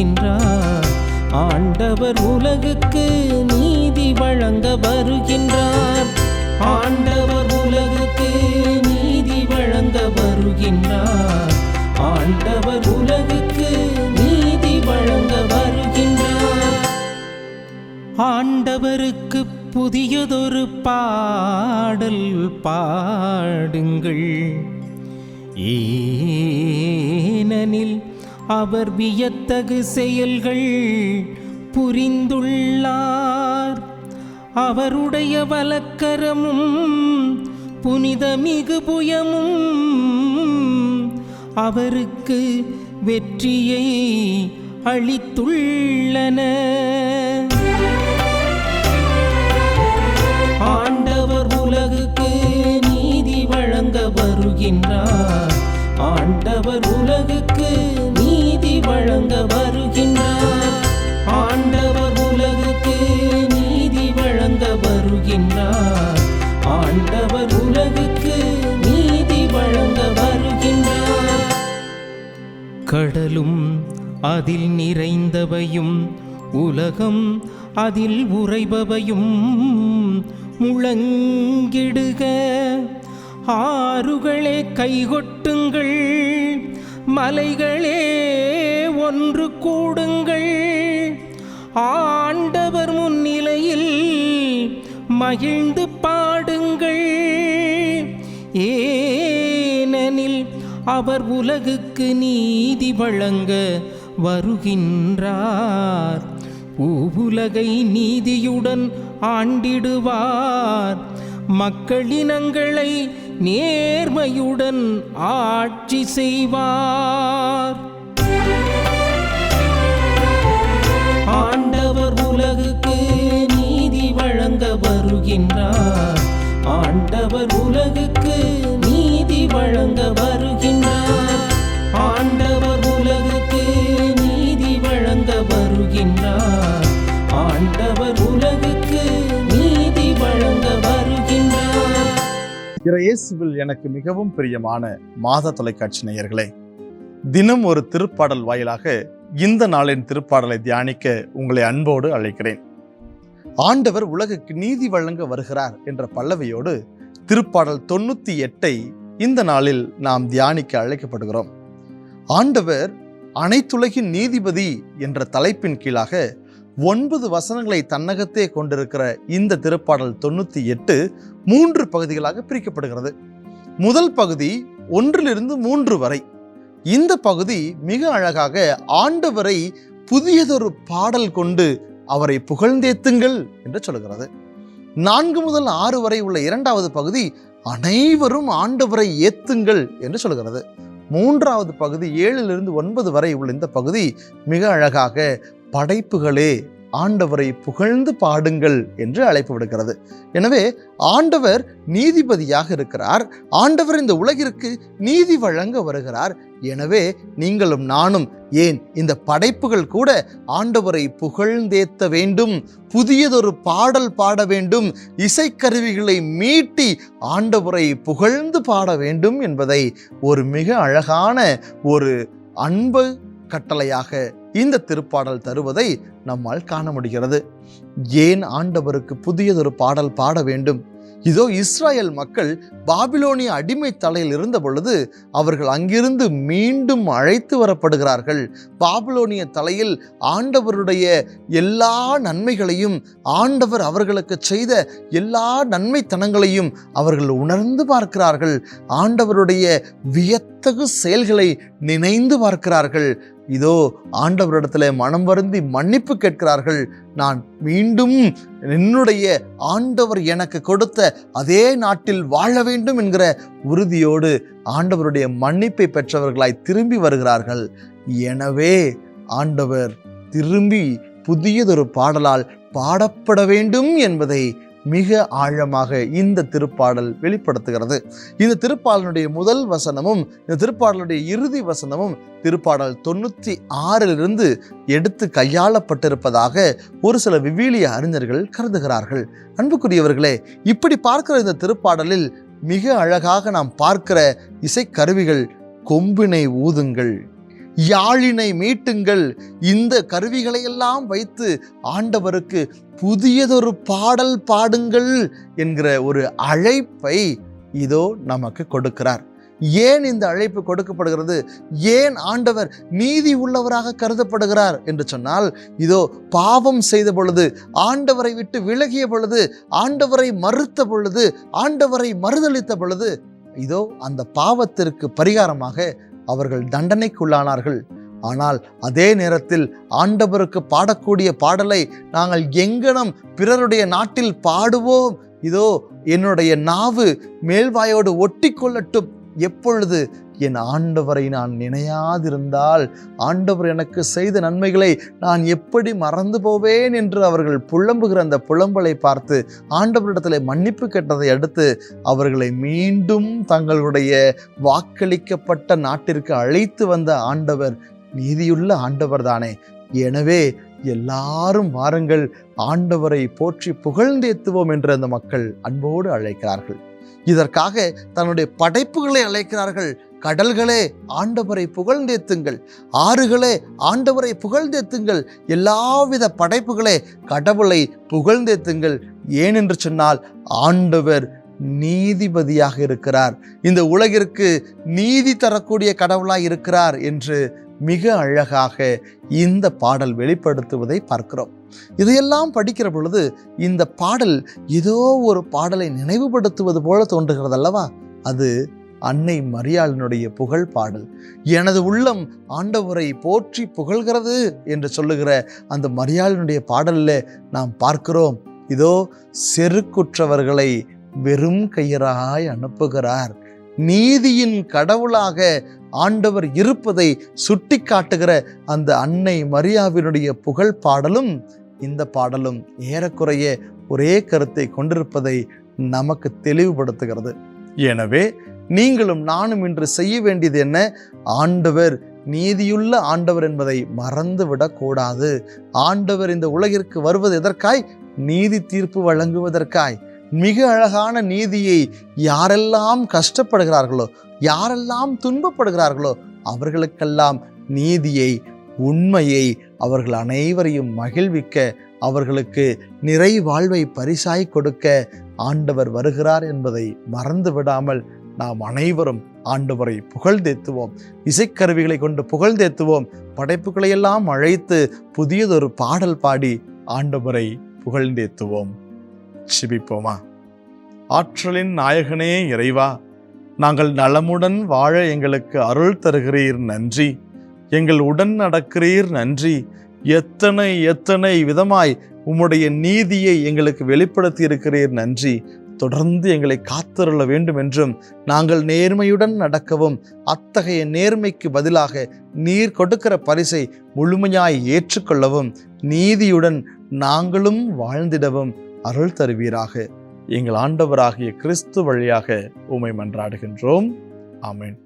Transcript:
வருகின்றார். ஆண்டவர் உலகுக்கு நீதி வழங்க வருகின்றார். ஆண்டவர் உலகுக்கு நீதி வழங்க வருகின்றார். ஆண்டவர் உலகுக்கு நீதி வழங்க வருகின்றார். ஆண்டவருக்கு புதியதொரு பாடல் பாடுங்கள். ஏனனில் அவர் வியத்தகு செயல்கள் புரிந்துள்ளார். அவருடைய வலக்கரமும் புனிதமிகு புயமும் அவருக்கு வெற்றியை அளித்துள்ளன. ஆண்டவர் உலகுக்கு நீதி வழங்க வருகின்றார். ஆண்டவர் உலகுக்கு வழங்க வருகின்றார். ஆண்டவர் உலகுக்கு நீதி வழங்க வருகின்றார். ஆண்டவர் உலகுக்கு நீதி வழங்க வருகின்றார். கடலும் அதில் நிறைந்தவையும் உலகம் அதில் உறைபவையும் முழங்கிடுக. ஆறுகளே கைகொட்டுங்கள் மலைகளே ஒன்று கூடுங்கள். ஆண்டவர் முன்னிலையில் மகிழ்ந்து பாடுங்கள். ஏனெனில் அவர் உலகுக்கு நீதி வழங்க வருகின்றார். பூவுலகை நீதியுடன் ஆண்டிடுவார். மக்களினங்களை நேர்மையுடன் ஆட்சி செய்வார். உலகுக்கு நீதி வழங்க வருகின்றார். இயேசுவில் எனக்கு மிகவும் பிரியமான மாத தொலைக்காட்சி நேயர்களே தினம் ஒரு திருப்பாடல் வாயிலாக இந்த நாளின் திருப்பாடலை தியானிக்க உங்களை அன்போடு அழைக்கிறேன். ஆண்டவர் உலகுக்கு நீதி வழங்க வருகிறார் என்ற பல்லவியோடு திருப்பாடல் தொண்ணூத்தி எட்டை இந்த நாளில் நாம் தியானிக்க அழைக்கப்படுகிறோம். ஆண்டவர் அனைத்துலகின் நீதிபதி என்ற தலைப்பின் கீழாக ஒன்பது வசனங்களை தன்னகத்தே கொண்டிருக்கிற இந்த திருப்பாடல் தொண்ணூற்றி எட்டு மூன்று பகுதிகளாக பிரிக்கப்படுகிறது. முதல் பகுதி ஒன்றிலிருந்து மூன்று வரை. இந்த பகுதி மிக அழகாக ஆண்டவரை புதியதொரு பாடல் கொண்டு அவரை புகழ்ந்தேத்துங்கள் என்று சொல்கிறது நான்கு முதல் ஆறு வரை உள்ள இரண்டாவது பகுதி அனைவரும் ஆண்டவரை ஏத்துங்கள் என்று சொல்கிறது மூன்றாவது பகுதி ஏழிலிருந்து ஒன்பது வரை உள்ள இந்த பகுதி மிக அழகாக படைப்புகளே ஆண்டவரை புகழ்ந்து பாடுங்கள் என்று அழைப்பு விடுகிறது எனவே ஆண்டவர் நீதிபதியாக இருக்கிறார். ஆண்டவர் இந்த உலகிற்கு நீதி வழங்க வருகிறார். எனவே நீங்களும் நானும் ஏன் இந்த படைப்புகள் கூட ஆண்டவரை புகழ்ந்தேத்த வேண்டும் புதியதொரு பாடல் பாட வேண்டும் இசைக்கருவிகளை மீட்டி ஆண்டவரை புகழ்ந்து பாட வேண்டும் என்பதை ஒரு மிக அழகான ஒரு அன்பு கட்டளையாக இந்த திருப்பாடல் தருவதை நம்மால் காண முடிகிறது. ஏன் ஆண்டவருக்கு புதியதொரு பாடல் பாட வேண்டும்? இதோ இஸ்ராயல் மக்கள் பாபிலோனிய அடிமை தலையில் இருந்த பொழுது அவர்கள் அங்கிருந்து மீண்டும் அழைத்து வரப்படுகிறார்கள். பாபிலோனிய தலையில் ஆண்டவருடைய எல்லா நன்மைகளையும் ஆண்டவர் அவர்களுக்கு செய்த எல்லா நன்மைத்தனங்களையும் அவர்கள் உணர்ந்து பார்க்கிறார்கள். ஆண்டவருடைய வியத்தகு செயல்களை நினைந்து பார்க்கிறார்கள். இதோ ஆண்டவரிடத்தில் மனம் வருந்தி மன்னிப்பு கேட்கிறார்கள். நான் மீண்டும் என்னுடைய ஆண்டவர் எனக்கு கொடுத்த அதே நாட்டில் வாழ வேண்டும் என்கிற உறுதியோடு ஆண்டவருடைய மன்னிப்பை பெற்றவர்களாய் திரும்பி வருகிறார்கள். எனவே ஆண்டவர் திரும்பி புதியதொரு பாடலால் பாடப்பட வேண்டும் என்பதை மிக ஆழமாக இந்த திருப்பாடல் வெளிப்படுத்துகிறது. இந்த திருப்பாடலுடைய முதல் வசனமும் இந்த திருப்பாடலுடைய இறுதி வசனமும் திருப்பாடல் தொண்ணூற்றி ஆறிலிருந்து எடுத்து கையாளப்பட்டிருப்பதாக ஒரு சில விவிலிய அறிஞர்கள் கருதுகிறார்கள். அன்புக்குரியவர்களே இப்படி பார்க்கிற இந்த திருப்பாடலில் மிக அழகாக நாம் பார்க்கிற இசைக்கருவிகள் கொம்பினை ஊதுங்கள். யாழினை மீட்டுங்கள். இந்த கருவிகளை எல்லாம் வைத்து ஆண்டவருக்கு புதியதொரு பாடல் பாடுங்கள் என்கிற ஒரு அழைப்பை இதோ நமக்கு கொடுக்கிறார். ஏன் இந்த அழைப்பு கொடுக்கப்படுகிறது? ஏன் ஆண்டவர் நீதி உள்ளவராக கருதப்படுகிறார் என்று சொன்னால் இதோ பாவம் செய்த பொழுது ஆண்டவரை விட்டு விலகிய பொழுது ஆண்டவரை மறுத்த பொழுது ஆண்டவரை மறுதளித்த பொழுது இதோ அந்த பாவத்திற்கு பரிகாரமாக அவர்கள் தண்டனைக்குள்ளானார்கள். ஆனால் அதே நேரத்தில் ஆண்டவருக்கு பாடக்கூடிய பாடலை நாங்கள் எங்கனம் பிறருடைய நாட்டில் பாடுவோம். இதோ என்னுடைய நாவு மேல்வாயோடு ஒட்டி கொள்ளட்டும் எப்பொழுது என் ஆண்டவரை நான் நினையாதிருந்தால் ஆண்டவர் எனக்கு செய்த நன்மைகளை நான் எப்படி மறந்து போவேன் என்று அவர்கள் புலம்புகிற அந்த புலம்பலை பார்த்து ஆண்டவரிடத்தில் மன்னிப்பு கேட்டதை அடுத்து அவர்களை மீண்டும் தங்களுடைய வாக்களிக்கப்பட்ட நாட்டிற்கு அழைத்து வந்த ஆண்டவர் நீதியுள்ள ஆண்டவர் தானே. எனவே எல்லாரும் வாருங்கள் ஆண்டவரை போற்றி புகழ்ந்தேத்துவோம் என்று அந்த மக்கள் அன்போடு அழைக்கிறார்கள். இதற்காக தன்னுடைய படைப்புகளை அழைக்கிறார்கள். கடல்களே ஆண்டவரை புகழ்ந்தேத்துங்கள். ஆறுகளே ஆண்டவரை புகழ்ந்தேத்துங்கள். எல்லாவித படைப்புகளே கடவுளை புகழ்ந்தேத்துங்கள். ஏனென்று சொன்னால் ஆண்டவர் நீதிபதியாக இருக்கிறார். இந்த உலகிற்கு நீதி தரக்கூடிய கடவுளாய் இருக்கிறார் என்று மிக அழகாக இந்த பாடல் வெளிப்படுத்துவதை பார்க்கிறோம். இதையெல்லாம் படிக்கிற பொழுது இந்த பாடல் ஏதோ ஒரு பாடலை நினைவுபடுத்துவது போல தோன்றுகிறது அல்லவா? அது அன்னை மரியாளினுடைய புகழ் பாடல். எனது உள்ளம் ஆண்டவரை போற்றி புகழ்கிறது என்று சொல்லுகிற அந்த மரியாளினுடைய பாடலில் நாம் பார்க்கிறோம். இதோ செருக்குற்றவர்களை வெறும் கையராய் அனுப்புகிறார். நீதியின் கடவுளாக ஆண்டவர் இருப்பதை சுட்டி காட்டுகிற அந்த அன்னை மரியாவினுடைய புகழ் பாடலும் இந்த பாடலும் ஏறக்குறைய ஒரே கருத்தை கொண்டிருப்பதை நமக்கு தெளிவுபடுத்துகிறது. எனவே நீங்களும் நானும் இன்று செய்ய வேண்டியது என்ன? ஆண்டவர் நீதியுள்ள ஆண்டவர் என்பதை மறந்து விடக்கூடாது ஆண்டவர் இந்த உலகிற்கு வருவது எதற்காய்? நீதி தீர்ப்பு வழங்குவதற்காய். மிக அழகான நீதியை யாரெல்லாம் கஷ்டப்படுகிறார்களோ யாரெல்லாம் துன்பப்படுகிறார்களோ அவர்களுக்கெல்லாம் நீதியை உண்மையை அவர்கள் அனைவரையும் மகிழ்விக்க அவர்களுக்கு நிறை வாழ்வை பரிசாய் கொடுக்க ஆண்டவர் வருகிறார் என்பதை மறந்து விடாமல் நாம் அனைவரும் ஆண்டவரை புகழ்ந்தேத்துவோம். இசைக்கருவிகளை கொண்டு புகழ்ந்தேத்துவோம். படைப்புகளையெல்லாம் அழைத்து புதியதொரு பாடல் பாடி ஆண்டவரை புகழ்ந்தேத்துவோம். சிபிப்போமா? ஆற்றலின் நாயகனே இறைவா நாங்கள் நலமுடன் வாழ எங்களுக்கு அருள் தருகிறீர் நன்றி. எங்கள் உடன் நடக்கிறீர் நன்றி. எத்தனை எத்தனை விதமாய் உம்முடைய நீதியை எங்களுக்கு வெளிப்படுத்தி இருக்கிறீர் நன்றி. தொடர்ந்து எங்களை காத்தருள வேண்டும் என்றும் நாங்கள் நேர்மையுடன் நடக்கவும் அத்தகைய நேர்மைக்கு பதிலாக நீர் கொடுக்கிற பரிசை முழுமையாய் ஏற்றுக்கொள்ளவும் நீதியுடன் நாங்களும் வாழ்ந்திடவும் அருள் தருவீராக. எங்கள் ஆண்டவராகிய கிறிஸ்து வழியாக உமை மன்றாடுகின்றோம். ஆமேன்.